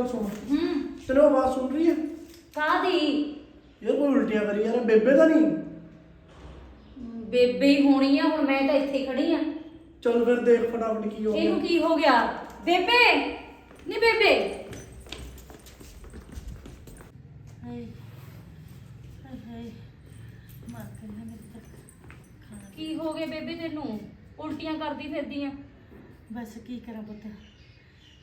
ਗੱਲ ਸੁਣ। ਹੂੰ। ਤੈਨੂੰ ਆਵਾਜ਼ ਸੁਣ ਰਹੀ ਹੈ ਕਾਦੀ ਯਾਰ ਕੋਈ ਉਲਟੀਆਂ ਕਰੀ ਯਾਰ ਬੇਬੇ ਤਾਂ ਨਹੀਂ? ਬੇਬੇ ਹੀ ਹੋਣੀ ਆ ਹੁਣ ਮੈਂ ਤਾਂ ਇੱਥੇ ਖੜੀ ਆ। ਚੱਲ ਫਿਰ ਦੇਖ ਫਟਾਫਟ ਕੀ ਹੋ ਗਿਆ। ਇਹਨੂੰ ਕੀ ਹੋ ਗਿਆ? ਬੇਬੇ! ਨੀ ਬੇਬੇ! ਹਾਏ ਹਾਏ ਹਾਏ ਮਾਰ ਕੇ ਨਾ ਮੇਰੇ ਤੱਕ ਖਾਣਾ। ਕੀ ਹੋ ਗਿਆ ਬੇਬੇ ਤੈਨੂੰ? ਉਲਟੀਆਂ ਕਰਦੀ ਫਿਰਦੀ ਆ। ਬਸ ਕੀ ਕਰਾਂ ਪੁੱਤ?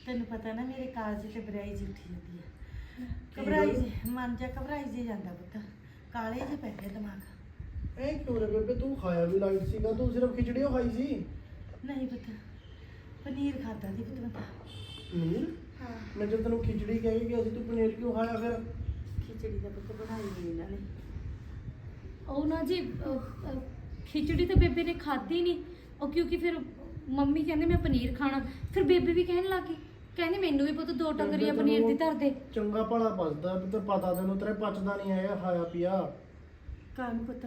ਤੈਨੂੰ ਪਤਾ ਨਾ ਮੇਰੇ ਕਾਲਜ ਤੇ ਬਰਾਈ ਜੀ ਉੱਠੀ ਜਾਂਦੀ ਹੈ ਘਬਰਾਈ ਜੀ ਮਨ ਜਾ ਘਬਰਾਈ ਜੀ ਜਾਂਦਾ ਪੁੱਤ। ਕਾਲੇ ਜਿਹੇ ਪੈ ਗਏ ਦਿਮਾਗ। ਐ ਕਿਉਂ ਰੇ ਬੇਬੇ? ਤੂੰ ਖਾਇਆ ਵੀ ਲਾਈਟ ਸੀਗਾ ਤੂੰ ਸਿਰਫ ਖਿਚੜੀ ਓ ਖਾਈ ਸੀ? ਨਹੀਂ ਪੁੱਤ ਪਨੀਰ ਖਾਦਾ ਦੀ ਪੁੱਤ ਮੈਂ ਤਾਂ। ਪਨੀਰ? ਹਾਂ। ਮੈਂ ਜਦ ਤੈਨੂੰ ਖਿਚੜੀ ਕਹਿ ਕੇ ਗਿਆ ਸੀ ਤੂੰ ਪਨੀਰ ਕਿਉਂ ਖਾਇਆ ਫਿਰ? ਖਿਚੜੀ ਦਾ ਪੁੱਤ ਬਣਾਈ ਨਹੀਂ ਇਹਨਾਂ ਨੇ। ਉਹ ਨਾ ਜੀ ਅਹ, ਅਹ, ਖਿਚੜੀ ਤਾਂ ਬੇਬੇ ਨੇ ਖਾਧੀ ਨਹੀਂ ਉਹ ਕਿਉਂਕਿ ਫਿਰ ਮੰਮੀ ਕਹਿੰਦੇ ਮੈਂ ਪਨੀਰ ਖਾਣਾ। ਫਿਰ ਬੇਬੇ ਵੀ ਕਹਿਣ ਲੱਗੀ ਕਹਿੰਦੀ ਮੈਨੂੰ ਵੀ ਪੁੱਤ ਦੋ ਟੱਕਰੀਆਂ ਪਨੀਰ ਦੀ ਧਰ ਦੇ। ਚੰਗਾ ਭਲਾ ਪਚਦਾ ਤੇ ਪਤਾ ਤੈਨੂੰ ਤੇਰੇ ਪਚਦਾ ਨਹੀਂ ਹੈਗਾ ਖਾਇਆ ਪੀਆ। ਕਾਨ ਪੁੱਤ?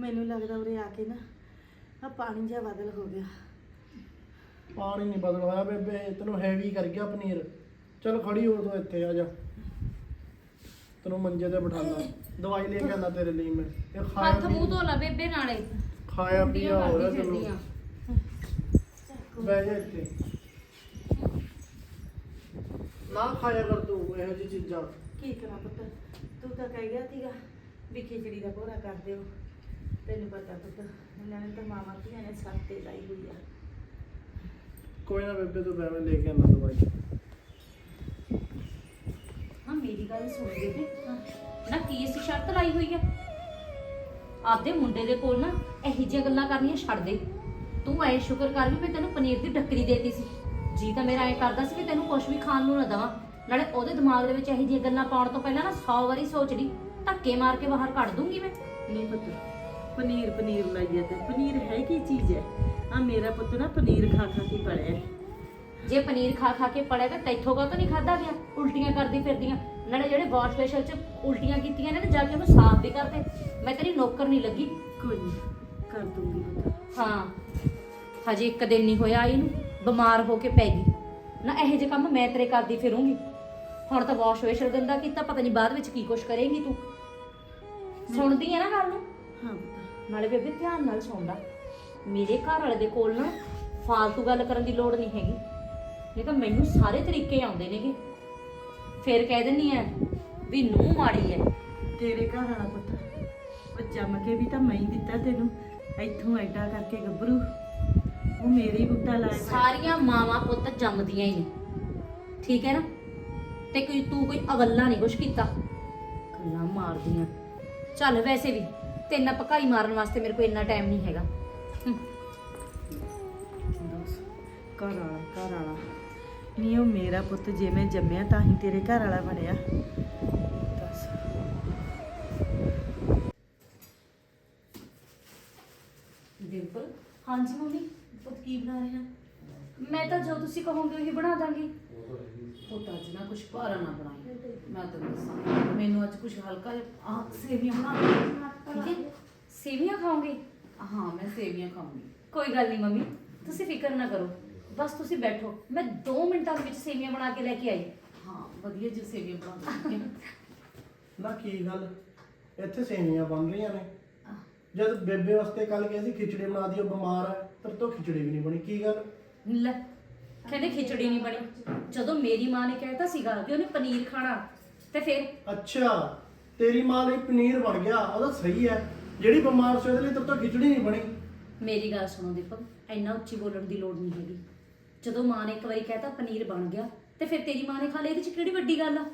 ਮੈਨੂੰ ਲੱਗਦਾ ਉਰੇ ਆ ਕੇ ਨਾ ਆ ਪਾਣੀ ਜਿਹਾ ਬਦਲ ਹੋ ਗਿਆ। ਪਾਣੀ ਨਹੀਂ ਬਦਲ ਹੋਇਆ ਬੇਬੇ ਤੈਨੂੰ ਹੈਵੀ ਕਰ ਗਿਆ ਪਨੀਰ। ਚੱਲ ਖੜੀ ਹੋ ਤੂੰ ਇੱਥੇ ਆ ਜਾ। ਤੈਨੂੰ ਮੰਜੇ ਤੇ ਬਿਠਾਣਾ ਦਵਾਈ ਲੈ ਕੇ ਆਂਦਾ ਤੇਰੇ ਲਈ ਮੈਂ। ਇਹ ਖਾਇਆ ਹੱਥ ਮੂੰਹ ਧੋ ਲੈ ਬੇਬੇ ਨਾਲੇ। ਖਾਇਆ ਪੀਆ ਹੋ ਰਿਹਾ ਤੈਨੂੰ। ਬਹਿ ਜਾ ਇੱਥੇ। ਨਾ ਖਾਇਆ ਕਰ ਤੂੰ ਇਹੋ ਜਿਹੀ ਚੀਜ਼ਾਂ। ਕੀ ਕਰਾਂ ਪੁੱਤ? ਤੂੰ ਤਾਂ ਕਹਿ ਗਿਆ ਸੀਗਾ ਵੀ ਖਿਚੜੀ ਦਾ ਭੋਰਾ ਕਰ ਦਿਓ। ਤੈਨੂੰ ਪਤਾ ਪੁੱਤ ਇਹਨਾਂ ਨੇ ਤਾਂ ਮਾਮਾ ਧੀਆਂ ਨੇ ਸਾਤੇ ਲਾਈ ਹੋਈ ਆ। ਕੋਈ ਨਾ ਬੇਬੇ ਤੂੰ ਮੈਂ ਲੈ ਕੇ ਆਂਦਾ ਦਵਾਈ। ਹਾਂ ਮੇਰੀ ਗੱਲ ਸੁਣ ਬੇਬੇ। ਨਾ ਕੀ ਇਸ ਸ਼ਰਤ ਲਾਈ ਹੋਈ ਆ? ਆਪਦੇ ਮੁੰਡੇ ਦੇ ਕੋਲ ਨਾ ਇਹੋ ਜਿਹੀਆਂ ਗੱਲਾਂ ਕਰਨੀਆਂ ਛੱਡ ਦੇ। ਤੂੰ ਐ ਸ਼ੁਕਰ ਕਰ ਵੀ ਮੈਂ ਤੈਨੂੰ ਪਨੀਰ ਦੀ ਡੱਕਰੀ ਦੇਤੀ ਸੀ। ਜੀ ਤਾਂ ਮੇਰਾ ਐ ਕਰਦਾ ਸੀ ਵੀ ਤੈਨੂੰ ਕੁਝ ਵੀ ਖਾਣ ਨੂੰ ਨਾ ਦਵਾਂ। ਨਾਲੇ ਉਹਦੇ ਦਿਮਾਗ ਦੇ ਵਿੱਚ ਇਹੋ ਜਿਹੀਆਂ ਗੱਲਾਂ ਪਾਉਣ ਤੋਂ ਪਹਿਲਾਂ ਨਾ 100 ਵਾਰੀ ਸੋਚ ਲਈ। ਧੱਕੇ ਮਾਰ ਕੇ ਬਾਹਰ ਕੱਢ ਦੂੰਗੀ ਮੈਂ। ਨਹੀਂ ਪੁੱਤ ਪਨੀਰ ਪਨੀਰ ਲਾਈਏ ਤੇ ਪਨੀਰ ਹੈ ਕੀ ਚੀਜ਼ ਹੈ? ਆ ਮੇਰਾ ਪੁੱਤ ਨਾ ਪਨੀਰ ਖਾ ਖਾ ਕੇ ਪੜਿਆ ਹੈ। ਜੇ ਪਨੀਰ ਖਾ ਖਾ ਕੇ ਪੜਿਆ ਤਾਂ ਤੈਥੋਂ ਕਾ ਤਾਂ ਨਹੀਂ ਖਾਦਾ ਗਿਆ? ਉਲਟੀਆਂ ਕਰਦੀ ਫਿਰਦੀਆਂ। ਨਾਲੇ ਜਿਹੜੇ ਵਾਸ਼ ਫੇਸ਼ਲ ਚ ਉਲਟੀਆਂ ਕੀਤੀਆਂ ਨੇ ਨਾ ਜਾ ਕੇ ਉਹਨੂੰ ਸਾਫ਼ ਵੀ ਕਰ ਦੇ ਮੈਂ ਤੇਰੀ ਨੌਕਰ ਨਹੀਂ ਲੱਗੀ। ਕੋਈ ਨਹੀਂ ਕਰ ਦੂੰਗੀ ਪੁੱਤ। ਹਾਂ ਹਜੇ ਇੱਕ ਦਿਨ ਨਹੀਂ ਹੋਇਆ ਇਹਨੂੰ ਬਿਮਾਰ ਹੋ ਕੇ ਪੈ ਗਈ। ਨਾ ਇਹੋ ਜਿਹੇ ਕੰਮ ਮੈਂ ਤੇਰੇ ਕਰਦੀ ਫਿਰੂੰਗੀ। ਹੁਣ ਤਾਂ ਵਾਸ਼ ਵੇਸ਼ਰ ਗੰਦਾ ਕੀਤਾ ਪਤਾ ਨਹੀਂ ਬਾਅਦ ਵਿੱਚ ਕੀ ਕੁਛ ਕਰੇਂਗੀ ਤੂੰ। ਸੁਣਦੀ ਹੈ ਨਾ ਗੱਲ ਨੂੰ? ਹਾਂ ਪੁੱਤ। ਨਾਲੇ ਬੇਬੇ ਧਿਆਨ ਨਾਲ ਸੁਣ ਲੈ ਮੇਰੇ ਘਰ ਵਾਲੇ ਦੇ ਕੋਲ ਨਾ ਫਾਲਤੂ ਗੱਲ ਕਰਨ ਦੀ ਲੋੜ ਨਹੀਂ ਹੈਗੀ। ਨਹੀਂ ਤਾਂ ਮੈਨੂੰ ਸਾਰੇ ਤਰੀਕੇ ਆਉਂਦੇ ਨੇਗੇ। ਫਿਰ ਕਹਿ ਦਿੰਨੀ ਐ ਵੀ ਨੂੰ ਮਾੜੀ ਐ। ਤੇਰੇ ਘਰ ਵਾਲਾ ਪੁੱਤ। ਉਹ ਜੰਮ ਕੇ ਵੀ ਤਾਂ ਮੈਂ ਹੀ ਦਿੱਤਾ ਤੈਨੂੰ। ਇੱਥੋਂ ਐਡਾ ਕਰਕੇ ਗੱਭਰੂ। ਉਹ ਮੇਰੇ ਹੀ ਬੁੱਟਾ ਲਾਇਆ। ਸਾਰੀਆਂ ਮਾਵਾਂ ਪੁੱਤ ਜੰਮਦੀਆਂ ਹੀ ਨੇ। ਠੀਕ ਹੈ ਨਾ? ਤੇ ਕੋਈ ਤੂੰ ਕੋਈ ਅਵੱਲਾ ਨਹੀਂ ਕੁਛ ਕੀਤਾ। ਗੱਲਾਂ ਮਾਰਦੀਆਂ। ਚੱਲ ਵੈਸੇ ਵੀ ਤੇਰੇ ਨਾਲ ਪਕਾਈ ਮਾਰਨ ਵਾਸਤੇ ਮੇਰੇ ਕੋਲ ਇੰਨਾ ਟਾਈਮ ਨਹੀਂ ਹੈਗਾ। ਦੱਸ ਘਰ ਵਾਲਾ ਘਰ ਵਾਲਾ। ਨਹੀਂ ਉਹ ਮੇਰਾ ਪੁੱਤ ਜੇ ਮੈਂ ਜੰਮਿਆ ਤਾਂ ਹੀ ਤੇਰੇ ਘਰ ਵਾਲਾ ਬਣਿਆ। ਦੱਸ। ਹਾਂਜੀ ਮੰਮੀ। ਕੀ ਬਣਾ ਰਹੇ ਆ ਮੈਂ ਤਾਂ ਜੋ ਤੁਸੀਂ ਕਹੋਗੇ ਉਹੀ ਬਣਾ ਦਾਂਗੀ। ਪੁੱਤ ਅੱਜ ਨਾ ਕੁਛ ਭਾਰਾ ਨਾ ਬਣਾਈ। ਮੈਂ ਤੈਨੂੰ ਦੱਸਾਂ। ਮੈਨੂੰ ਅੱਜ ਕੁਛ ਹਲਕਾ ਜਿਹਾ ਆਹ ਸੇਵੀਆਂ ਬਣਾ ਦੇ। ਠੀਕ ਹੈ? ਸੇਵੀਆਂ ਖਾਓਗੇ? ਹਾਂ ਮੈਂ ਸੇਵੀਆਂ ਖਾਊਂਗੀ। ਕੋਈ ਗੱਲ ਨਹੀਂ ਮੰਮੀ ਤੁਸੀਂ ਫਿਕਰ ਨਾ ਕਰੋ। ਬਸ ਤੁਸੀਂ ਬੈਠੋ। ਮੈਂ 2 ਮਿੰਟਾਂ ਦੇ ਵਿੱਚ ਸੇਵੀਆਂ ਬਣਾ ਕੇ ਲੈ ਕੇ ਆਈ। ਹਾਂ ਵਧੀਆ ਜਿਹੀ ਸੇਵੀਆਂ ਬਣਾ ਦੇ ਠੀਕ ਹੈ? ਨਾ ਕੀ ਗੱਲ? ਇੱਥੇ ਸੇਵੀਆਂ ਬਣ ਰਹੀਆਂ ਨੇ। ਜਦ ਬੇਬੇ ਵਾਸਤੇ ਕੱਲ ਗਏ ਸੀ ਖਿਚੜੀ ਬਣਾ ਦੀ ਉਹ ਬਿਮਾਰ ਹੈ ਤੇਰੇ ਤੋਂ ਖਿਚੜੀ ਵੀ ਨਹੀਂ ਬਣੀ ਕੀ ਗੱਲ? ਲੈ ਕਹਿੰਦੇ ਖਿਚੜੀ ਨਹੀਂ ਬਣੀ। ਜਦੋਂ ਮੇਰੀ ਮਾਂ ਨੇ ਕਹਿਤਾ ਸੀਗਾ ਕਿ ਉਹਨੇ ਪਨੀਰ ਖਾਣਾ ਤੇ ਫਿਰ? ਅੱਛਾ ਤੇਰੀ ਮਾਂ ਲਈ ਪਨੀਰ ਬਣ ਗਿਆ ਉਹਦਾ ਸਹੀ ਹੈ। ਜਿਹੜੀ ਬਿਮਾਰ ਸੀ ਉਹਦੇ ਲਈ ਤੇਰੇ ਤੋਂ ਖਿਚੜੀ ਨਹੀਂ ਬਣੀ। ਮੇਰੀ ਗੱਲ ਸੁਣੋ ਦੀਪਕ ਇੰਨਾ ਉੱਚੀ ਬੋਲਣ ਦੀ ਲੋੜ ਨਹੀਂ ਹੈਗੀ। ਜਦੋਂ ਮਾਂ ਨੇ ਇੱਕ ਵਾਰੀ ਕਹਿਤਾ ਪਨੀਰ ਬਣ ਗਿਆ ਤੇ ਫਿਰ ਤੇਰੀ ਮਾਂ ਨੇ ਖਾ ਲਿਆ ਇਹਦੇ ਚ ਕਿਹੜੀ ਵੱਡੀ ਗੱਲ ਆ?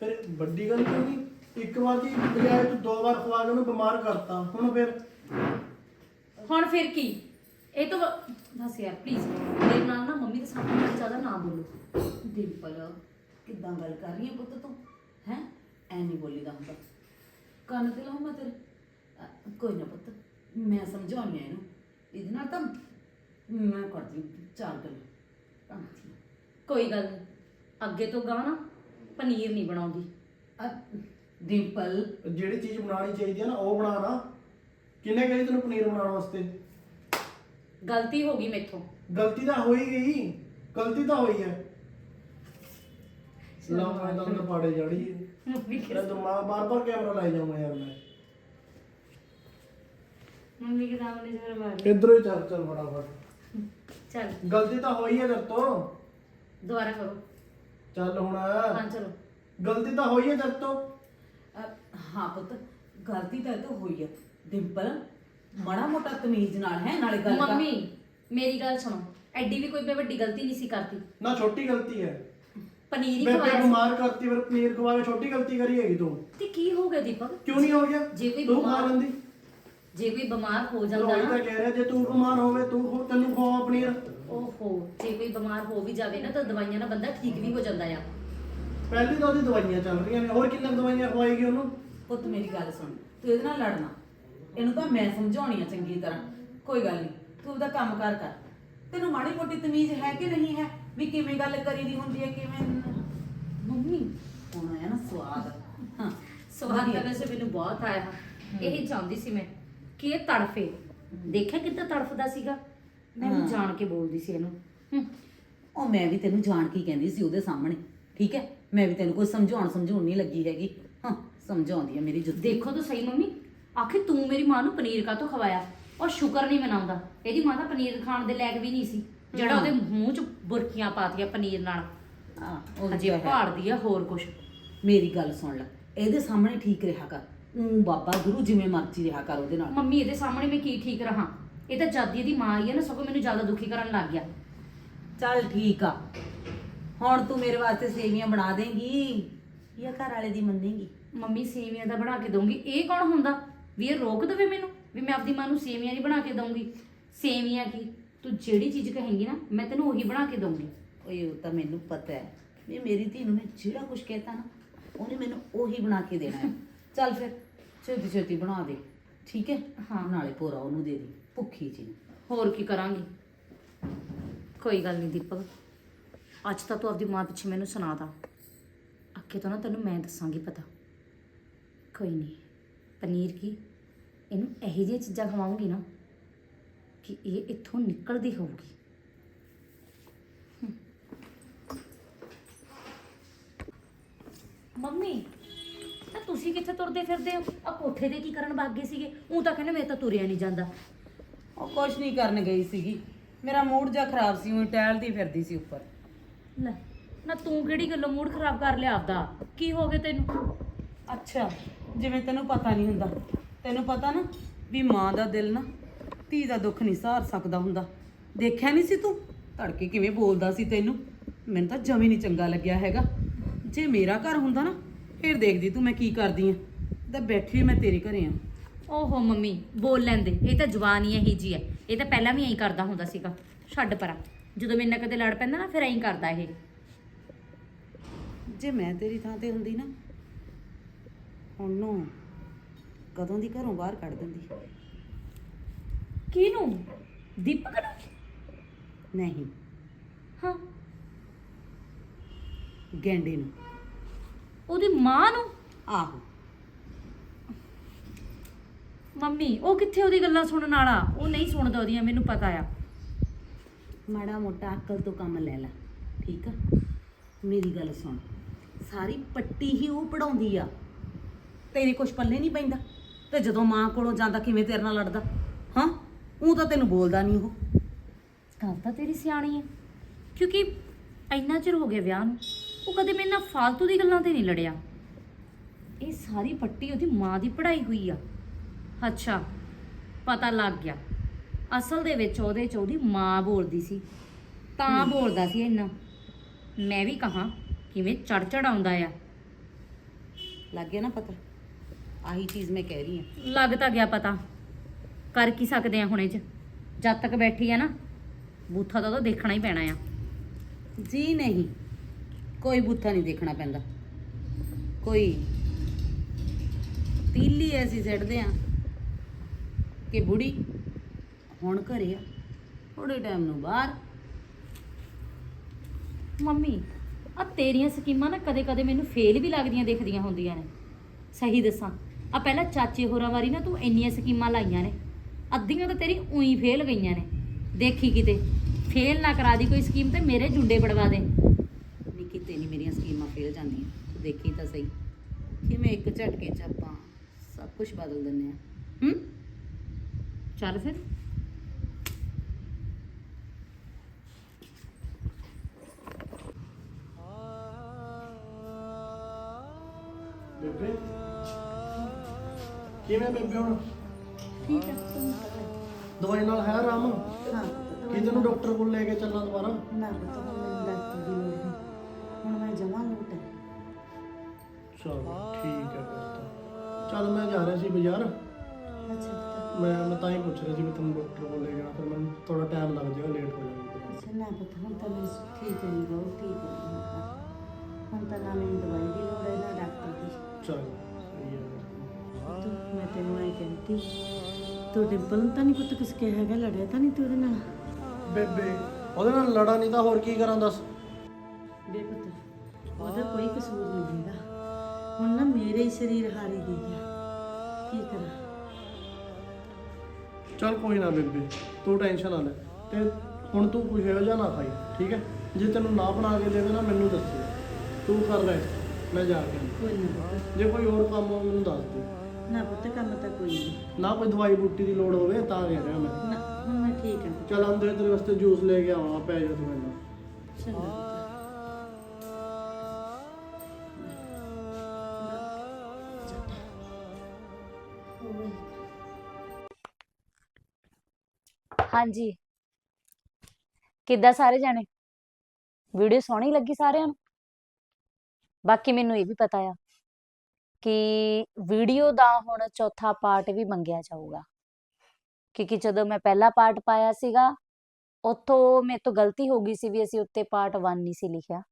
ਫਿਰ ਵੱਡੀ ਗੱਲ ਕਿਉਂ ਨਹੀਂ ਇੱਕ ਵਾਰ ਦੀ ਬਜਾਏ ਤੂੰ ਦੋ ਵਾਰ ਖਵਾ ਕੇ ਉਹਨੂੰ ਬਿਮਾਰ ਕਰਤਾ ਹੁਣ ਫਿਰ? ਹੁਣ ਫਿਰ ਕੀ? ਇਹ ਤਾਂ ਬਸ ਯਾਰ ਪਲੀਜ਼ ਮੇਰੇ ਨਾਲ ਨਾ ਮੰਮੀ ਦੇ ਸਾਹਮਣੇ ਜ਼ਿਆਦਾ ਨਾ ਬੋਲੋ। ਡਿੰਪਲ ਕਿੱਦਾਂ ਗੱਲ ਕਰ ਰਹੀ ਹੈ ਪੁੱਤ ਤੂੰ? ਹੈ? ਐ ਨਹੀਂ ਬੋਲੀਦਾ ਹੁੰਦਾ। ਕੰਨ ਤੇ ਲਾਉਂ ਮੈਂ ਤੇਰੇ। ਅ, ਕੋਈ ਨਾ ਪੁੱਤ ਮੈਂ ਸਮਝਾਉਂਦੀ ਹਾਂ ਇਹਨੂੰ। ਇਹਦੇ ਨਾਲ ਤਾਂ ਮੈਂ ਕਰਦੀ ਚਾਰ ਗੱਲਾਂ। ਕੰਮ ਕੋਈ ਗੱਲ ਨਹੀਂ। ਅੱਗੇ ਤੋਂ ਗਾਂ ਨਾ ਪਨੀਰ ਨਹੀਂ ਬਣਾਉਂਦੀ। ਡਿੰਪਲ ਜਿਹੜੀ ਚੀਜ਼ ਬਣਾਉਣੀ ਚਾਹੀਦੀ ਹੈ ਨਾ ਉਹ ਬਣਾ ਨਾ। ਕਿੰਨੇ ਕਹੀ ਤੈਨੂੰ ਪਨੀਰ ਬਣਾਉਣ ਵਾਸਤੇ? ਗਲਤੀ ਹੋ ਗਈ ਮੇਥੋਂ। ਗਲਤੀ ਤਾਂ ਹੋ ਹੀ ਗਈ ਗਲਤੀ ਤਾਂ ਹੋਈ ਹੈ। ਲਾ ਮੈਂ ਤਾਂ ਅੰਦਰ ਪਾੜੇ ਜੜੀ ਮੰਮੀ ਤੇਰਾ ਦਿਮਾਗ ਬਾਰ ਬਾਰ ਕੈਮਰਾ ਲਾਈ ਜਾਵਾਂ ਯਾਰ ਮੈਂ। ਮੰਮੀ ਕੇ ਸਾਹਮਣੇ ਜਰਾ ਮਾਰ ਇਧਰੋਂ ਹੀ ਚੱਲ ਚੱਲ ਫਟਾਫਟ। ਚੱਲ। ਗਲਤੀ ਤਾਂ ਹੋਈ ਹੈ ਤੇਰੇ ਤੋਂ। ਦੁਬਾਰਾ ਕਰੋ। ਚੱਲ ਹੁਣ। ਹਾਂ ਚਲੋ। ਗਲਤੀ ਤਾਂ ਹੋਈ ਹੈ ਤੇਰੇ ਤੋਂ। ਹਾਂ ਪੁੱਤ ਗਲਤੀ ਤਾਂ ਇਹ ਤੋਂ ਹੋਈ ਆ ਡਿੰਪਲ ਮਾੜਾ ਮੋਟਾ ਤਮੀਜ਼ ਨਾਲ ਹੈ ਨਾਲੇ ਗੱਲ ਕਰ। ਮੰਮੀ ਮੇਰੀ ਗੱਲ ਸੁਣੋ ਐਡੀ ਵੀ ਕੋਈ ਮੈਂ ਵੱਡੀ ਗਲਤੀ ਨਹੀਂ ਸੀ ਕਰਤੀ ਨਾ ਛੋਟੀ ਗਲਤੀ ਹੈ। ਪਨੀਰ ਹੀ ਬੇਬੇ ਖਵਾਇਆ ਸੀ। ਬਿਮਾਰ ਕਰਤੀ ਫਿਰ ਪਨੀਰ ਖਵਾ ਕੇ ਛੋਟੀ ਗਲਤੀ ਕਰੀ ਹੈਗੀ ਤੂੰ। ਤੇ ਕੀ ਹੋ ਗਿਆ ਦੀਪਕ? ਕਿਉਂ ਨਹੀਂ ਹੋ ਗਿਆ? ਜੇ ਕੋਈ ਤੂੰ ਖਾ ਬਿਮਾਰ- ਲੈਂਦੀ। ਜੇ ਕੋਈ ਬਿਮਾਰ ਹੋ ਜਾਂਦਾ ਰੋਈ ਤਾਂ ਨਾ ਕਹਿ ਰਿਹਾ ਜੇ ਤੂੰ ਬਿਮਾਰ ਹੋਵੇ ਤੂੰ ਖੋ- ਤੈਨੂੰ ਖਵਾ ਪਨੀਰ। ਓਹੋ ਜੇ ਕੋਈ ਬਿਮਾਰ ਹੋ ਵੀ ਜਾਵੇ ਨਾ ਤਾਂ ਦਵਾਈਆਂ ਨਾਲ ਬੰਦਾ ਠੀਕ ਵੀ ਹੋ ਜਾਂਦਾ ਆ। ਪਹਿਲੀ ਤਾਂ ਉਹਦੀ ਦਵਾਈਆਂ ਚੱਲ ਰਹੀਆਂ ਨੇ। ਹੋਰ ਕਿੰਨਾ ਕੁ ਦਵਾਈਆਂ ਖਵਾਏਗੀ ਉਹਨੂੰ? ਪੁੱਤ ਮੇਰੀ ਗੱਲ ਸੁਣ। ਤੂੰ ਇਹਦੇ ਨਾਲ ਲੜਨਾ। ਇਹਨੂੰ ਤਾਂ ਮੈਂ ਸਮਝਾਉਣੀ ਆ ਚੰਗੀ ਤਰ੍ਹਾਂ। ਕੋਈ ਗੱਲ ਨਹੀਂ ਤੂੰ ਉਹਦਾ ਕੰਮ ਕਰ ਕਰ। ਤੈਨੂੰ ਮਾੜੀ ਮੋਟੀ ਤਮੀਜ਼ ਹੈ ਕਿ ਨਹੀਂ ਹੈ? ਵੀ ਕਿਵੇਂ ਗੱਲ ਕਰੀਦੀ ਹੁੰਦੀ ਹੈ ਕਿਵੇਂ ਮੰਮੀ ਹੁਣ ਆਇਆ ਨਾ ਸਵਾਦ। ਹਾਂ ਸਵਾਦ ਵਧੀਆ। ਤਾਂ ਵੈਸੇ ਮੈਨੂੰ ਬਹੁਤ ਆਇਆ। ਇਹ ਚਾਹੁੰਦੀ ਸੀ ਮੈਂ ਕਿ ਇਹ ਤੜਫੇ। ਦੇਖਿਆ ਕਿੱਦਾਂ ਤੜਫਦਾ ਸੀਗਾ? ਮੈਂ ਵੀ ਹਾਂ। ਜਾਣ ਕੇ ਬੋਲਦੀ ਸੀ ਇਹਨੂੰ। ਉਹ ਮੈਂ ਵੀ ਤੈਨੂੰ ਜਾਣ ਕੀ ਕਹਿੰਦੀ ਸੀ ਉਹਦੇ ਸਾਹਮਣੇ ਠੀਕ ਹੈ? ਮੈਂ ਵੀ ਤੈਨੂੰ ਕੋਈ ਸਮਝਾਉਣ ਸਮਝਾਉਣ ਨਹੀਂ ਲੱਗੀ ਹੈਗੀ। ਹਾਂ ਸਮਝਾਉਂਦੀ ਹੈ ਮੇਰੀ ਜੁੱਤੀ। ਦੇਖੋ ਤਾਂ ਸਹੀ ਮੰਮੀ ਆਖੇ ਤੂੰ ਮੇਰੀ ਮਾਂ ਨੂੰ ਪਨੀਰ ਕਾਹਤੋਂ ਖਵਾਇਆ? ਉਹ ਸ਼ੁਕਰ ਨਹੀਂ ਮਨਾਉਂਦਾ। ਇਹਦੀ ਮਾਂ ਤਾਂ ਪਨੀਰ ਖਾਣ ਦੇ ਲਾਇਕ ਵੀ ਨਹੀਂ ਸੀ। ਜਿਹੜਾ ਹਾਂ। ਉਹਦੇ ਮੂੰਹ 'ਚ ਬੁਰਕੀਆਂ ਪਾਤੀਆਂ ਪਨੀਰ ਨਾਲ। ਹਾਂ ਉਹ ਅਜੇ ਭਾੜਦੀ ਆ ਹੋਰ ਕੁਛ। ਮੇਰੀ ਗੱਲ ਸੁਣ ਲੈ। ਇਹਦੇ ਸਾਹਮਣੇ ਠੀਕ ਰਿਹਾ ਕਰ। ਊਂ ਬਾਬਾ ਗੁਰੂ ਜਿਵੇਂ ਮਰਜ਼ੀ ਰਿਹਾ ਕਰ ਉਹਦੇ ਨਾਲ। ਮੰਮੀ ਇਹਦੇ ਸਾਹਮਣੇ ਮੈਂ ਕੀ ਠੀਕ ਰਹਾ? ਇਹ ਤਾਂ ਜਦ ਦੀ ਮਾਂ ਆਈ ਹੈ ਨਾ ਸਗੋਂ ਮੈਨੂੰ ਜ਼ਿਆਦਾ ਦੁਖੀ ਕਰਨ ਲੱਗ ਗਿਆ। ਚੱਲ ਠੀਕ ਆ। ਹੁਣ ਤੂੰ ਮੇਰੇ ਵਾਸਤੇ ਸੇਵੀਆਂ ਬਣਾ ਦੇਂਗੀ ਜਾਂ ਘਰ ਵਾਲੇ ਦੀ ਮੰਨੇਗੀ? ਮੰਮੀ ਸੇਵੀਆਂ ਦਾ ਬਣਾ ਕੇ ਦਊਂਗੀ। ਇਹ ਕੌਣ ਹੁੰਦਾ? ਵੀ ਇਹ ਰੋਕ ਦੇਵੇ ਮੈਨੂੰ? ਵੀ ਮੈਂ ਆਪਦੀ ਮਾਂ ਨੂੰ ਸੇਵੀਆਂ ਨਹੀਂ ਬਣਾ ਕੇ ਦਊਂਗੀ। ਸੇਵੀਆਂ ਕੀ? ਤੂੰ ਜਿਹੜੀ ਚੀਜ਼ ਕਹੇਂਗੀ ਨਾ ਮੈਂ ਤੈਨੂੰ ਉਹੀ ਬਣਾ ਕੇ ਦਊਂਗੀ। ਓਏ ਉਹ ਤਾਂ ਮੈਨੂੰ ਪਤਾ ਹੈ। ਵੀ ਮੇਰੀ ਧੀ ਨੂੰ ਮੈਂ ਜਿਹੜਾ ਕੁਝ ਕਹਿਤਾ ਨਾ ਉਹਨੇ ਮੈਨੂੰ ਉਹੀ ਬਣਾ ਕੇ ਦੇਣਾ ਹੈ। ਚੱਲ ਫਿਰ। ਛੇਤੀ ਛੇਤੀ ਬਣਾ ਦੇ। ਠੀਕ ਹੈ? ਹਾਂ। ਨਾਲੇ ਪੂਰਾ ਉਹਨੂੰ ਦੇ ਦੇ ਭੁੱਖੀ ਜੀ। ਨੂੰ। ਹੋਰ ਕੀ ਕਰਾਂਗੀ? ਕੋਈ ਗੱਲ ਨਹੀਂ ਦੀਪਕ। ਅੱਜ ਤਾਂ ਤੂੰ ਆਪਦੀ ਮਾਂ ਪਿੱਛੇ ਮੈਨੂੰ ਸੁਣਾਤਾ ਅੱਗੇ ਤੋਂ ਨਾ ਤੈਨੂੰ ਮੈਂ ਦੱਸਾਂਗੀ ਪਤਾ। ਕੋਈ ਨਹੀਂ ਪਨੀਰ ਕੀ? ਇਹਨੂੰ ਇਹੋ ਜਿਹੀਆਂ ਚੀਜ਼ਾਂ ਖਵਾਉਂਗੀ ਨਾ ਕਿ ਇਹ ਇੱਥੋਂ ਨਿਕਲਦੀ ਹੋਊਗੀ। ਮੰਮੀ ਤਾਂ ਤੁਸੀਂ ਕਿੱਥੇ ਤੁਰਦੇ ਫਿਰਦੇ ਹੋ? ਆ ਕੋਠੇ ਤੇ ਕੀ ਕਰਨ ਗਏ ਸੀਗੇ? ਉਹ ਤਾਂ ਕਹਿੰਦੇ ਮੇਰੇ ਤਾਂ ਤੁਰਿਆ ਨਹੀਂ ਜਾਂਦਾ। ਉਹ ਕੁਛ ਨਹੀਂ ਕਰਨ ਗਈ ਸੀਗੀ। ਮੇਰਾ ਮੂਡ ਜਿਹਾ ਖਰਾਬ ਸੀ ਉਹ ਟਹਿਲਦੀ ਫਿਰਦੀ ਸੀ ਉੱਪਰ। ਲੈ ਨਾ ਤੂੰ ਕਿਹੜੀ ਗੱਲੋਂ ਮੂਡ ਖਰਾਬ ਕਰ ਲਿਆ ਆਪਦਾ? ਕੀ ਹੋ ਗਿਆ ਤੈਨੂੰ? ਅੱਛਾ ਜਿਵੇਂ ਤੈਨੂੰ ਪਤਾ ਨਹੀਂ ਹੁੰਦਾ। ਤੈਨੂੰ ਪਤਾ ਨਾ ਵੀ ਮਾਂ ਦਾ ਦਿਲ ਨਾ ਧੀ ਦਾ ਦੁੱਖ ਨਹੀਂ ਸਹਾਰ ਸਕਦਾ ਹੁੰਦਾ। ਦੇਖਿਆ ਨਹੀਂ ਸੀ ਤੂੰ? ਧੜਕੇ ਕਿਵੇਂ ਬੋਲਦਾ ਸੀ ਤੈਨੂੰ? ਮੈਨੂੰ ਤਾਂ ਜਮੀ ਨਹੀਂ ਚੰਗਾ ਲੱਗਿਆ ਹੈਗਾ। ਜੇ ਮੇਰਾ ਘਰ ਹੁੰਦਾ ਨਾ ਫਿਰ ਦੇਖਦੀ ਤੂੰ ਮੈਂ ਕੀ ਕਰਦੀ ਆ। ਤਾਂ ਬੈਠੀ ਹੋਈ ਮੈਂ ਤੇਰੇ ਘਰੇ ਆ। ਓਹੋ ਮੰਮੀ ਬੋਲ ਲੈਂਦੇ। ਇਹ ਤਾਂ ਜਵਾਨ ਹੀ ਇਹੀ ਜੀ ਹੈ। ਇਹ ਤਾਂ ਪਹਿਲਾਂ ਵੀ ਐਂ ਕਰਦਾ ਹੁੰਦਾ ਸੀਗਾ। ਛੱਡ ਪਰਾਂ। ਜਦੋਂ ਮੇਰੇ ਨਾਲ ਕਦੇ ਲੜ ਪੈਂਦਾ ਨਾ ਫਿਰ ਐਂ ਕਰਦਾ ਇਹ। ਜੇ ਮੈਂ ਤੇਰੀ ਥਾਂ ਤੇ ਹੁੰਦੀ ਨਾ ਹੁਣ ਨੂੰ ਕਦੋਂ ਦੀ ਘਰੋਂ ਬਾਹਰ ਕੱਢ ਦਿੰਦੀ? ਕਿਹਨੂੰ? ਦੀਪਕ ਨੂੰ? ਨਹੀਂ। ਹਾਂ। ਗੈਂਡੇ ਨੂੰ। ਉਹਦੀ ਮਾਂ ਨੂੰ? ਆਹੋ। ਮੰਮੀ ਉਹ ਕਿੱਥੇ ਉਹਦੀ ਗੱਲਾਂ ਸੁਣਨ ਵਾਲਾ? ਉਹ ਨਹੀਂ ਸੁਣਦਾ ਉਹਦੀਆਂ ਮੈਨੂੰ ਪਤਾ ਆ। ਮਾੜਾ ਮੋਟਾ ਅਕਲ ਤੋਂ ਕੰਮ ਲੈ ਲੈ ਠੀਕ ਆ? ਮੇਰੀ ਗੱਲ ਸੁਣ। ਸਾਰੀ ਪੱਟੀ ਹੀ ਉਹ ਪੜਾਉਂਦੀ ਆ। ਤੇਰੇ ਕੁਛ ਪੱਲੇ ਨਹੀਂ ਪੈਂਦਾ। ਤੇ ਜਦੋਂ ਮਾਂ ਕੋਲੋਂ ਜਾਂਦਾ ਕਿਵੇਂ ਤੇਰੇ ਨਾਲ ਲੜਦਾ? ਹਾਂ? ਉਹ ਤਾਂ ਤੈਨੂੰ ਬੋਲਦਾ ਨਹੀਂ ਉਹ। ਗੱਲ ਤਾਂ ਤੇਰੀ ਸਿਆਣੀ ਹੈ। ਕਿਉਂਕਿ ਇੰਨਾ ਚਿਰ ਹੋ ਗਿਆ ਵਿਆਹ ਨੂੰ ਉਹ ਕਦੇ ਮੇਰੇ ਨਾਲ ਫਾਲਤੂ ਦੀ ਗੱਲਾਂ ਤੇ ਨਹੀਂ ਲੜਿਆ। ਇਹ ਸਾਰੀ ਪੱਟੀ ਉਹਦੀ ਮਾਂ ਦੀ ਪੜਾਈ ਹੋਈ ਆ। ਅੱਛਾ ਪਤਾ ਲੱਗ ਗਿਆ। ਅਸਲ ਦੇ ਵਿੱਚ ਉਹਦੇ ਚ ਉਹਦੀ ਮਾਂ ਬੋਲਦੀ ਸੀ। ਤਾਂ ਬੋਲਦਾ ਸੀ ਇੰਨਾ। ਮੈਂ ਵੀ ਕਹਾ ਕਿਵੇਂ ਚੜ ਚੜ ਆਉਂਦਾ ਆ। ਲੱਗ ਗਿਆ ਨਾ ਪਤਾ? ਆਹੀ ਚੀਜ਼ ਮੈਂ ਕਹਿ ਰਹੀ ਆ ਲੱਗ ਤਾਂ ਗਿਆ ਪਤਾ। ਕਰ ਕੀ ਸਕਦੇ ਆ ਹੁਣੇ ਚ? ਜਦ ਤੱਕ ਬੈਠੀ ਆ ਨਾ ਬੂਥਾ ਤਾਂ ਉਹਦਾ ਦੇਖਣਾ ਹੀ ਪੈਣਾ ਆ। ਜੀ ਨਹੀਂ। ਕੋਈ ਬੁੱਥਾ ਨਹੀਂ ਦੇਖਣਾ ਪੈਂਦਾ। ਕੋਈ। ਤੀਲੀ ਐਸੀ ਸਿੱਟਦੇ ਆ ਕਿ ਬੁੜੀ ਹੁਣ ਘਰੇ ਆ ਥੋੜੇ ਟਾਈਮ ਨੂੰ ਬਾਹਰ। ਮੰਮੀ ਆ ਤੇਰੀਆਂ ਸਕੀਮਾਂ ਨਾ ਕਦੇ-ਕਦੇ ਮੈਨੂੰ ਫੇਲ ਵੀ ਲੱਗਦੀਆਂ ਦਿਖਦੀਆਂ ਹੁੰਦੀਆਂ ਨੇ। ਸਹੀ ਦੱਸਾਂ। ਆ ਪਹਿਲਾਂ ਚਾਚੇ ਹੋਰਾਂ ਵਾਰੀ ਨਾ ਤੂੰ ਇੰਨੀਆਂ ਸਕੀਮਾਂ ਲਾਈਆਂ ਨੇ। ਅੱਧੀਆਂ ਤਾਂ ਤੇਰੀ ਉਹੀ ਫੇਲ ਗਈਆਂ ਨੇ। ਦੇਖੀ ਕਿਤੇ। ਫੇਲ ਨਾ ਕਰਾ ਦੀ ਕੋਈ ਸਕੀਮ ਤੇ ਮੇਰੇ ਜੁੰਡੇ ਪੜਵਾ ਦੇ। ਨਹੀਂ ਕਿਤੇ ਨਹੀਂ ਮੇਰੀਆਂ ਸਕੀਮਾਂ ਫੇਲ ਜਾਂਦੀਆਂ। ਦੇਖੀ ਤਾਂ ਸਹੀ। ਕਿਵੇਂ ਇੱਕ ਝਟਕੇ ਚ ਆਪਾਂ ਸਭ ਕੁਝ ਬਦਲ ਦਿੰਨੇ ਆ ਹੂੰ? ਚੱਲ ਫਿਰ। ਬੇਬੇ। ਕਿਵੇਂ ਬੇਬੇ ਹੁਣ? ਠੀਕ ਹੈ। ਦਵਾਈ ਨਾਲ ਹੈ ਆਰਾਮ? ਹਾਂ। ਕੀ ਤੈਨੂੰ ਡਾਕਟਰ ਕੋਲ ਲੈ ਕੇ ਚੱਲਾਂ ਦੁਬਾਰਾ? ਨਾ ਹੁਣ ਮੈਨੂੰ ਡਾਕਟਰ ਦੀ ਲੋੜ ਨਹੀਂ ਹੁਣ ਮੈਂ ਜਮਾਂ ਲੂਟ ਹੈ। ਚਲੋ ਠੀਕ ਹੈ ਫਿਰ ਤਾਂ। ਚੱਲ ਮੈਂ ਜਾ ਰਿਹਾ ਸੀ ਬਾਜ਼ਾਰ। ਅੱਛਾ ਪੁੱਤ। ਮੈਂ ਮੈਂ ਤਾਂ ਹੀ ਪੁੱਛ ਰਿਹਾ ਸੀ ਵੀ ਤੈਨੂੰ ਡਾਕਟਰ ਕੋਲ ਲੈ ਜਾਣਾ ਫਿਰ ਮੈਨੂੰ ਥੋੜਾ ਟਾਈਮ ਲੱਗ ਜਾਏਗਾ ਲੇਟ ਹੋ ਜਾਊਗਾ ਅੱਛਾ ਨਾ ਪੁੱਤ ਹੁਣ ਤਾਂ ਮੈਂ ਠੀਕ ਨਹੀਂ ਬਹੁਤ ਠੀਕ ਹੋ ਗਈ ਹੁਣ ਤਾਂ। ਨਾ ਮੈਨੂੰ ਦਵਾਈ ਦੀ ਲੋੜ ਹੈ ਨਾ ਡਾਕਟਰ ਦੀ। ਚਲ। ਪੁੱਤ ਮੈਂ ਤੈਨੂੰ ਐ ਕਹਿੰਦੀ ਤੂੰ ਡਿੰਪਲ ਨੂੰ ਤਾਂ ਨਹੀਂ ਪੁੱਤ ਕਿਸ ਕਿਹਾ ਹੈਗਾ ਲੜਿਆ ਤਾਂ ਨਹੀਂ ਤੂੰ ਉਹਦੇ ਨਾਲ? ਬੇਬੇ ਉਹਦੇ ਨਾਲ ਲੜਾ ਨਹੀਂ ਤਾਂ ਹੋਰ ਕੀ ਕਰਾਂ ਦੱਸ? ਬੇ ਪੁੱਤ ਉਹਦਾ ਕੋਈ ਕਸੂਰ ਨਹੀਂ ਹੈਗਾ। ਹੁਣ ਨਾ ਮੇਰੇ ਹੀ ਸਰੀਰ ਹਾਰੀ ਦੇ ਗਿਆ ਕੀ ਕਰਾਂ? ਚਲ ਕੋਈ ਨਾ ਬੇਬੇ ਤੂੰ ਟੈਨਸ਼ਨ ਨਾ ਲੈ। ਤੇ ਹੁਣ ਤੂੰ ਕੁਝ ਇਹੋ ਜਿਹਾ ਨਾ ਖਾਈ ਠੀਕ ਹੈ? ਜੇ ਤੈਨੂੰ ਨਾ ਬਣਾ ਕੇ ਦੇਵੇ ਨਾ ਮੈਨੂੰ ਦੱਸੀ ਤੂੰ ਕਰ ਲੈ ਮੈਂ ਜਾ ਕੇ ਆਉਂਦਾ। ਕੋਈ ਨਾ ਪੁੱਤ। ਜੇ ਕੋਈ ਹੋਰ ਕੰਮ ਹੋ ਮੈਨੂੰ ਦੱਸ ਦੇ। ਨਾ ਪੁੱਤ ਕੰਮ ਤਾਂ ਕੋਈ ਨਹੀਂ ਨਾ ਕੋਈ ਦਵਾਈ ਬੂਟੀ ਦੀ ਲੋੜ ਹੋਵੇ ਤਾਂ ਕਹਿ ਰਿਹਾ ਮੈਂ। ਨਾ ਹੁਣ ਮੈਂ ਠੀਕ ਹਾਂ ਚਲ ਅੰਦਰ ਤੇਰੇ ਵਾਸਤੇ ਜੂਸ ਲੈ ਕੇ ਆਵਾਂ ਪੈ ਜਾ ਤੂੰ ਮੈਨੂੰ। ਚੰਗਾ ਹਾਂਜੀ। ਕਿੱਦਾਂ ਸਾਰੇ ਜਾਣੇ? ਵੀਡੀਓ ਸੋਹਣੀ ਲੱਗੀ ਸਾਰਿਆਂ ਨੂੰ? ਬਾਕੀ ਮੈਨੂੰ ਇਹ ਵੀ ਪਤਾ ਆ। ਕਿ ਵੀਡੀਓ ਦਾ ਹੁਣ ਚੌਥਾ ਪਾਰਟ ਵੀ ਮੰਗਿਆ ਜਾਊਗਾ। ਕਿਉਂਕਿ ਜਦੋਂ ਮੈਂ ਪਹਿਲਾ ਪਾਰਟ ਪਾਇਆ ਸੀਗਾ, ਉੱਥੋਂ ਮੇਰੇ ਤੋਂ ਗਲਤੀ ਹੋ ਗਈ ਸੀ ਵੀ ਅਸੀਂ ਉੱਤੇ ਪਾਰਟ 1 ਨਹੀਂ ਸੀ ਲਿਖਿਆ।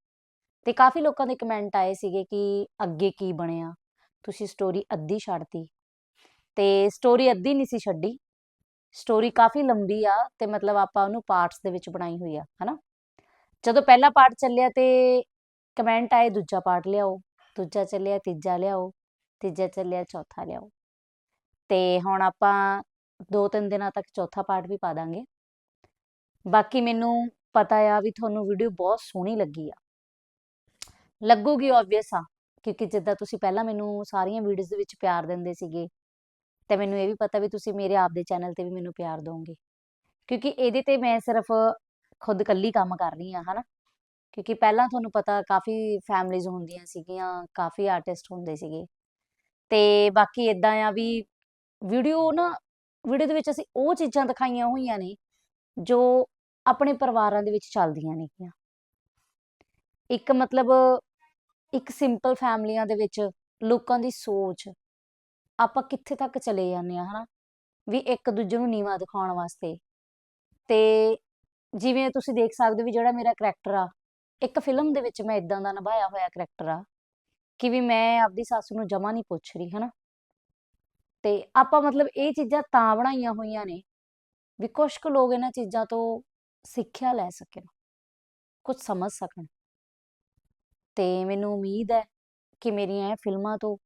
ਤੇ ਕਾਫੀ ਲੋਕਾਂ ਦੇ ਕਮੈਂਟ ਆਏ ਸੀਗੇ ਕਿ ਅੱਗੇ ਕੀ ਬਣਿਆ। ਤੁਸੀਂ ਸਟੋਰੀ ਅੱਧੀ ਛੱਡਤੀ। ਤੇ ਸਟੋਰੀ ਅੱਧੀ ਨਹੀਂ ਸੀ ਛੱਡੀ। ਸਟੋਰੀ ਕਾਫੀ ਲੰਬੀ ਆ ਤੇ ਮਤਲਬ ਆਪਾਂ ਉਹਨੂੰ ਪਾਰਟਸ ਦੇ ਵਿੱਚ ਬਣਾਈ ਹੋਈ ਆ, ਹਨਾ? ਜਦੋਂ ਪਹਿਲਾ ਪਾਰਟ ਚੱਲਿਆ ਤੇ ਕਮੈਂਟ ਆਏ, ਦੂਜਾ ਪਾਰਟ ਲਿਆਓ, ਦੂਜਾ ਚੱਲਿਆ, ਤੀਜਾ ਲਿਆਓ। ਤੀਜਾ ਚੱਲਿਆ, ਚੌਥਾ ਲਿਆਓ। ਤੇ ਹੁਣ ਆਪਾਂ ਦੋ ਤਿੰਨ ਦਿਨਾਂ ਤੱਕ ਚੌਥਾ ਪਾਰਟ ਵੀ ਪਾ ਦਾਂਗੇ। ਬਾਕੀ ਮੈਨੂੰ ਪਤਾ ਆ ਵੀ ਤੁਹਾਨੂੰ ਵੀਡੀਓ ਬਹੁਤ ਸੋਹਣੀ ਲੱਗੀ ਆ। ਲੱਗੂਗੀ ਆਬਵੀਅਸ ਆ, ਕਿਉਂਕਿ ਜਿੱਦਾਂ ਤੁਸੀਂ ਪਹਿਲਾਂ ਮੈਨੂੰ ਸਾਰੀਆਂ ਵੀਡੀਓਜ਼ ਦੇ ਵਿੱਚ ਪਿਆਰ ਦਿੰਦੇ ਸੀਗੇ, ਤੇ ਮੈਨੂੰ ਇਹ ਵੀ ਪਤਾ ਵੀ ਤੁਸੀਂ ਮੇਰੇ ਆਪ ਦੇ ਚੈਨਲ ਤੇ ਵੀ ਮੈਨੂੰ ਪਿਆਰ ਦਿਓਗੇ। ਕਿਉਂਕਿ ਇਹਦੇ ਤੇ ਮੈਂ ਸਿਰਫ ਖੁਦ ਇਕੱਲੀ ਕੰਮ ਕਰ ਰਹੀ ਹਾਂ, ਹਨਾ? ਕਿਉਂਕਿ ਪਹਿਲਾਂ ਤੁਹਾਨੂੰ ਪਤਾ ਕਾਫੀ ਫੈਮਲੀਜ਼ ਹੁੰਦੀਆਂ ਸੀਗੀਆਂ, ਕਾਫੀ ਆਰਟਿਸਟ ਹੁੰਦੇ ਸੀਗੇ। ਤੇ ਬਾਕੀ ਇਦਾਂ ਆ ਵੀ ਵੀਡੀਓ ਨਾ ਵੀਡੀਓ ਦੇ ਵਿੱਚ ਅਸੀਂ ਉਹ ਚੀਜ਼ਾਂ ਦਿਖਾਈਆਂ ਹੋਈਆਂ ਨੇ, ਜੋ ਆਪਣੇ ਪਰਿਵਾਰਾਂ ਦੇ ਵਿੱਚ ਚੱਲਦੀਆਂ ਨੇਗੀਆਂ। ਇੱਕ ਮਤਲਬ ਇੱਕ ਸਿੰਪਲ ਫੈਮਲੀਆਂ ਦੇ ਵਿੱਚ ਲੋਕਾਂ ਦੀ ਸੋਚ, ਆਪਾਂ ਕਿੱਥੇ ਤੱਕ ਚਲੇ ਜਾਂਦੇ ਆ ਹਨਾ? ਵੀ ਇੱਕ ਦੂਜੇ ਨੂੰ ਨੀਵਾਂ ਦਿਖਾਉਣ ਵਾਸਤੇ। ਤੇ ਜਿਵੇਂ ਤੁਸੀਂ ਦੇਖ ਸਕਦੇ ਹੋ ਵੀ ਜਿਹੜਾ ਮੇਰਾ ਕਰੈਕਟਰ ਆ, ਇੱਕ ਫਿਲਮ ਦੇ ਵਿੱਚ ਮੈਂ ਇਦਾਂ ਦਾ ਨਿਭਾਇਆ ਹੋਇਆ ਕਰੈਕਟਰ ਆ। ਕਿ ਵੀ ਮੈਂ ਆਪਦੀ ਸੱਸ ਨੂੰ ਜਮਾ ਨਹੀਂ ਪੁੱਛ ਰਹੀ, ਹਨਾ? ਤੇ ਆਪਾਂ ਮਤਲਬ ਇਹ ਚੀਜ਼ਾਂ ਤਾਂ ਬਣਾਈਆਂ ਹੋਈਆਂ ਨੇ ਵੀ ਕੁਝ ਕੁ ਲੋਕ ਇਹਨਾਂ ਚੀਜ਼ਾਂ ਤੋਂ ਸਿੱਖਿਆ ਲੈ ਸਕਣ ਕੁਝ ਸਮਝ ਸਕਣ। ਤੇ ਮੈਨੂੰ ਉਮੀਦ ਹੈ ਕਿ ਮੇਰੀਆਂ ਇਹ ਫਿਲਮਾਂ ਤੋਂ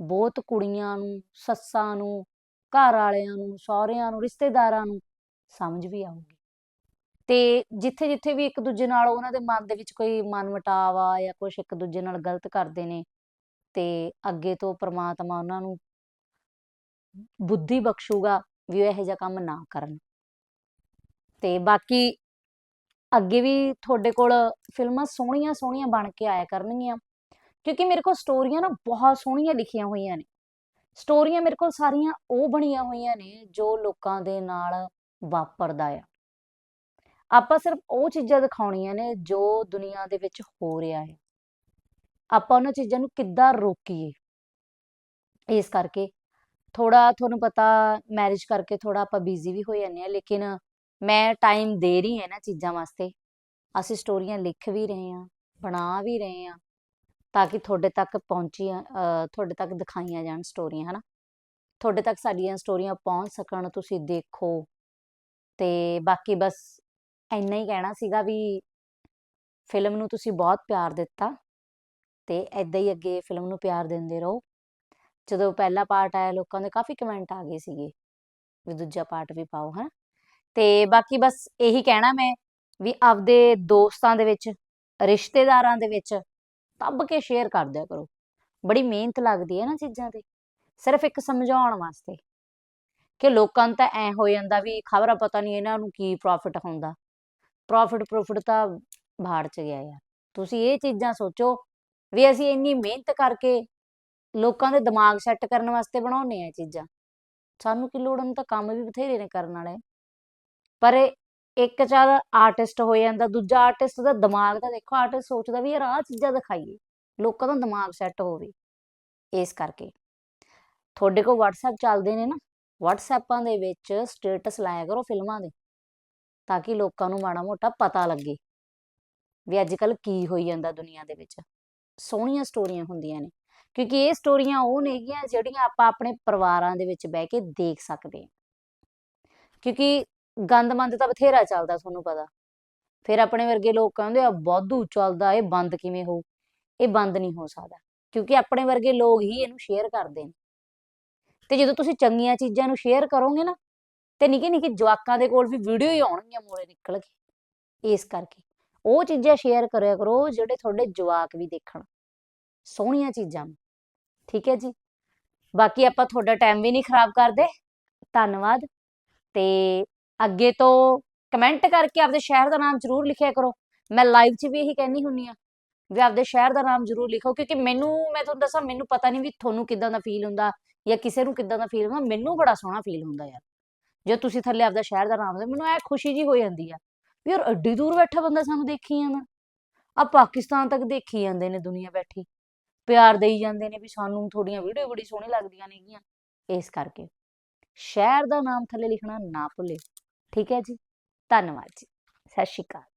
ਬਹੁਤ ਕੁੜੀਆਂ ਨੂੰ, ਸੱਸਾਂ ਨੂੰ ਘਰ ਵਾਲਿਆਂ ਨੂੰ, ਸਹੁਰਿਆਂ ਨੂੰ, ਰਿਸ਼ਤੇਦਾਰਾਂ ਨੂੰ ਸਮਝ ਵੀ ਆਊਗੀ। ਤੇ ਜਿੱਥੇ ਜਿੱਥੇ ਵੀ ਇੱਕ ਦੂਜੇ ਨਾਲ ਉਹਨਾਂ ਦੇ ਮਨ ਦੇ ਵਿੱਚ ਕੋਈ ਮਨਮੁਟਾਵ ਆ ਜਾਂ ਕੁਝ ਇੱਕ ਦੂਜੇ ਨਾਲ ਗਲਤ ਕਰਦੇ ਨੇ, ਤੇ ਅੱਗੇ ਤੋਂ ਪ੍ਰਮਾਤਮਾ ਉਹਨਾਂ ਨੂੰ ਬੁੱਧੀ ਬਖਸ਼ੂਗਾ ਵੀ ਉਹ ਇਹੋ ਜਿਹਾ ਕੰਮ ਨਾ ਕਰਨ। ਤੇ ਬਾਕੀ ਅੱਗੇ ਵੀ ਤੁਹਾਡੇ ਕੋਲ ਫਿਲਮਾਂ ਸੋਹਣੀਆਂ ਸੋਹਣੀਆਂ ਬਣ ਕੇ ਆਇਆ ਕਰਨਗੀਆਂ, ਕਿਉਂਕਿ ਮੇਰੇ ਕੋਲ ਸਟੋਰੀਆਂ ਨਾ ਬਹੁਤ ਸੋਹਣੀਆਂ ਲਿਖੀਆਂ ਹੋਈਆਂ ਨੇ। ਸਟੋਰੀਆਂ ਮੇਰੇ ਕੋਲ ਸਾਰੀਆਂ ਉਹ ਬਣੀਆਂ ਹੋਈਆਂ ਨੇ ਜੋ ਲੋਕਾਂ ਦੇ ਨਾਲ ਵਾਪਰਦਾ ਆ। ਆਪਾਂ ਸਿਰਫ ਉਹ ਚੀਜ਼ਾਂ ਦਿਖਾਉਣੀਆਂ ਨੇ ਜੋ ਦੁਨੀਆ ਦੇ ਵਿੱਚ ਹੋ ਰਿਹਾ ਹੈ। ਆਪਾਂ ਉਹਨਾਂ ਚੀਜ਼ਾਂ ਨੂੰ ਕਿੱਦਾਂ ਰੋਕੀਏ? ਇਸ ਕਰਕੇ ਥੋੜਾ ਤੁਹਾਨੂੰ ਪਤਾ ਮੈਰਿਜ ਕਰਕੇ ਥੋੜਾ ਆਪਾਂ ਬਿਜ਼ੀ ਵੀ ਹੋ ਜਾਂਦੇ ਆ ਲੇਕਿਨ ਮੈਂ ਟਾਈਮ ਦੇ ਰਹੀ ਹਾਂ ਇਹਨਾਂ ਚੀਜ਼ਾਂ ਵਾਸਤੇ। ਅਸੀਂ ਸਟੋਰੀਆਂ ਲਿਖ ਵੀ ਰਹੇ ਹਾਂ, ਬਣਾ ਵੀ ਰਹੇ ਹਾਂ, ਤਾਂ ਕਿ ਤੁਹਾਡੇ ਤੱਕ ਪਹੁੰਚੀਆਂ ਤੁਹਾਡੇ ਤੱਕ ਦਿਖਾਈਆਂ ਜਾਣ ਸਟੋਰੀਆਂ ਹਨਾ? ਤੁਹਾਡੇ ਤੱਕ ਸਾਡੀਆਂ ਸਟੋਰੀਆਂ ਪਹੁੰਚ ਸਕਣ, ਤੁਸੀਂ ਦੇਖੋ। ਤੇ ਬਾਕੀ ਬਸ ਇੰਨਾ ਹੀ ਕਹਿਣਾ ਸੀਗਾ ਵੀ ਫਿਲਮ ਨੂੰ ਤੁਸੀਂ ਬਹੁਤ ਪਿਆਰ ਦਿੱਤਾ ਤੇ ਐਦਾਂ ਹੀ ਅੱਗੇ ਫਿਲਮ ਨੂੰ ਪਿਆਰ ਦਿੰਦੇ ਰਹੋ। ਜਦੋਂ ਪਹਿਲਾ ਪਾਰਟ ਆਇਆ, ਲੋਕਾਂ ਦੇ ਕਾਫੀ ਕਮੈਂਟ ਆ ਗਏ ਸੀਗੇ ਵੀ ਦੂਜਾ ਪਾਰਟ ਵੀ ਪਾਓ, ਹਨਾ? ਤੇ ਬਾਕੀ ਬਸ ਇਹੀ ਕਹਿਣਾ ਮੈਂ ਵੀ ਆਪਦੇ ਦੋਸਤਾਂ ਦੇ ਵਿੱਚ, ਰਿਸ਼ਤੇਦਾਰਾਂ ਦੇ ਵਿੱਚ ਦੱਬ ਕੇ ਸ਼ੇਅਰ ਕਰ ਦਿਆ ਕਰੋ। ਬੜੀ ਮਿਹਨਤ ਲੱਗਦੀ ਹੈ ਨਾ ਚੀਜ਼ਾਂ ਤੇ, ਸਿਰਫ ਇੱਕ ਸਮਝਾਉਣ ਵਾਸਤੇ ਕਿ ਲੋਕਾਂ ਨੂੰ ਤਾਂ ਐ ਹੋ ਜਾਂਦਾ ਵੀ ਖਬਰ ਪਤਾ ਨਹੀਂ ਇਹਨਾਂ ਨੂੰ ਕੀ ਪ੍ਰੋਫਿਟ ਹੁੰਦਾ। ਪ੍ਰੋਫਿਟ ਪ੍ਰੋਫਿਟ ਤਾਂ ਬਾਹਰ ਚ ਗਿਆ ਯਾਰ। ਤੁਸੀਂ ਇਹ ਚੀਜ਼ਾਂ ਸੋਚੋ ਵੀ ਅਸੀਂ ਇੰਨੀ ਮਿਹਨਤ ਕਰਕੇ ਲੋਕਾਂ ਦੇ ਦਿਮਾਗ ਸੈੱਟ ਕਰਨ ਵਾਸਤੇ ਬਣਾਉਂਦੇ ਆ ਇਹ ਚੀਜ਼ਾਂ। ਸਾਨੂੰ ਕੀ ਲੋੜ ਨੂੰ ਤਾਂ ਕੰਮ ਵੀ ਬਥੇਰੇ ਨੇ ਕਰਨ ਵਾਲੇ। ਪਰ ਇੱਕ ਚਾਰ ਆਰਟਿਸਟ ਹੋ ਜਾਂਦਾ, ਦੂਜਾ ਆਰਟਿਸਟ ਦਾ ਦਿਮਾਗ ਤਾਂ ਦੇਖੋ ਆਰਟਿਸਟ ਸੋਚਦਾ ਵੀ ਯਾਰ ਆਹ ਚੀਜ਼ਾਂ ਦਿਖਾਈਏ, ਲੋਕਾਂ ਦਾ ਦਿਮਾਗ ਸੈੱਟ ਹੋਵੇ ਇਸ ਕਰਕੇ। ਤੁਹਾਡੇ ਕੋਲ WhatsApp ਚੱਲਦੇ ਨੇ ਨਾ WhatsApਪਾਂ ਦੇ ਵਿੱਚ ਸਟੇਟਸ ਲਾਇਆ ਕਰੋ ਫਿਲਮਾਂ ਦੇ। ਤਾਂ ਕਿ ਲੋਕਾਂ ਨੂੰ ਮਾੜਾ ਮੋਟਾ ਪਤਾ ਲੱਗੇ ਵੀ ਅੱਜ ਕੱਲ ਕੀ ਹੋਈ ਜਾਂਦਾ ਦੁਨੀਆ ਦੇ ਵਿੱਚ। ਸੋਹਣੀਆਂ ਸਟੋਰੀਆਂ ਹੁੰਦੀਆਂ ਨੇ, ਕਿਉਂਕਿ ਇਹ ਸਟੋਰੀਆਂ ਉਹ ਨੇਗੀਆਂ ਜਿਹੜੀਆਂ ਆਪਾਂ ਆਪਣੇ ਪਰਿਵਾਰਾਂ ਦੇ ਵਿੱਚ ਬਹਿ ਕੇ ਦੇਖ ਸਕਦੇ ਹਾਂ। ਕਿਉਂਕਿ ਗੰਦਮੰਦ ਤਾਂ ਬਥੇਰਾ ਚੱਲਦਾ ਤੁਹਾਨੂੰ ਪਤਾ। ਫਿਰ ਆਪਣੇ ਵਰਗੇ ਲੋਕ ਕਹਿੰਦੇ ਆ, ਵਾਧੂ ਚੱਲਦਾ, ਇਹ ਬੰਦ ਕਿਵੇਂ ਹੋਊ? ਇਹ ਬੰਦ ਨਹੀਂ ਹੋ ਸਕਦਾ, ਕਿਉਂਕਿ ਆਪਣੇ ਵਰਗੇ ਲੋਕ ਹੀ ਇਹਨੂੰ ਸ਼ੇਅਰ ਕਰਦੇ ਨੇ। ਤੇ ਜਦੋਂ ਤੁਸੀਂ ਚੰਗੀਆਂ ਚੀਜ਼ਾਂ ਨੂੰ ਸ਼ੇਅਰ ਕਰੋਗੇ ਨਾ ਤੇ ਨਿੱਕੇ ਨਿੱਕੇ ਜਵਾਕਾਂ ਦੇ ਕੋਲ ਵੀ ਵੀਡੀਓ ਹੀ ਆਉਣਗੀਆਂ ਮੋਰੇ ਨਿਕਲ ਕੇ, ਇਸ ਕਰਕੇ। ਉਹ ਚੀਜ਼ਾਂ ਸ਼ੇਅਰ ਕਰਿਆ ਕਰੋ ਜਿਹੜੇ ਤੁਹਾਡੇ ਜਵਾਕ ਵੀ ਦੇਖਣ। ਸੋਹਣੀਆਂ ਚੀਜ਼ਾਂ। ਠੀਕ ਹੈ ਜੀ? ਬਾਕੀ ਆਪਾਂ ਤੁਹਾਡਾ ਟਾਈਮ ਵੀ ਨਹੀਂ ਖਰਾਬ ਕਰਦੇ। ਧੰਨਵਾਦ। ਤੇ ਅੱਗੇ ਤੋਂ ਕਮੈਂਟ ਕਰਕੇ ਆਪਦੇ ਸ਼ਹਿਰ ਦਾ ਨਾਮ ਜ਼ਰੂਰ ਲਿਖਿਆ ਕਰੋ। ਮੈਂ ਲਾਈਵ 'ਚ ਵੀ ਇਹੀ ਕਹਿੰਦੀ ਹੁੰਨੀ ਆ ਵੀ ਆਪਦੇ ਸ਼ਹਿਰ ਦਾ ਨਾਮ ਜ਼ਰੂਰ ਲਿਖੋ ਕਿਉਂਕਿ ਮੈਨੂੰ, ਮੈਂ ਤੁਹਾਨੂੰ ਦੱਸਾਂ, ਮੈਨੂੰ ਪਤਾ ਨਹੀਂ ਵੀ ਤੁਹਾਨੂੰ ਕਿਦਾਂ ਦਾ ਫੀਲ ਹੁੰਦਾ ਜਾਂ ਕਿਸੇ ਨੂੰ ਕਿਦਾਂ ਦਾ ਫੀਲ ਹੁੰਦਾ। ਮੈਨੂੰ ਬੜਾ ਸੋਹਣਾ ਫੀਲ ਹੁੰਦਾ ਯਾਰ। ਜੇ ਤੁਸੀਂ ਥੱਲੇ ਆਪਦਾ ਸ਼ਹਿਰ ਦਾ ਨਾਮ ਦੇ ਮੈਨੂੰ ਐ ਖੁਸ਼ੀ ਜੀ ਹੋ ਜਾਂਦੀ ਆ ਵੀ ਯਾਰ ਐਡੀ ਦੂਰ ਬੈਠਾ ਬੰਦਾ ਸਾਨੂੰ ਦੇਖੀ ਜਾਂਦਾ। ਆ ਪਾਕਿਸਤਾਨ ਤੱਕ ਦੇਖੀ ਜਾਂਦੇ ਨੇ ਦੁਨੀਆ ਬੈਠੀ। ਪਿਆਰ ਦੇਈ ਜਾਂਦੇ ਨੇ ਵੀ ਸਾਨੂੰ ਤੁਹਾਡੀਆਂ ਵੀਡੀਓ ਬੜੀ ਸੋਹਣੀ ਲੱਗਦੀਆਂ ਨੇਗੀਆਂ। ਇਸ ਕਰਕੇ ਸ਼ਹਿਰ ਦਾ ਨਾਮ ਥੱਲੇ ਲਿਖਣਾ ਨਾ ਭੁੱਲੇ ਠੀਕ ਹੈ ਜੀ? ਧੰਨਵਾਦ ਜੀ। ਸਤਿ ਸ਼੍ਰੀ ਅਕਾਲ।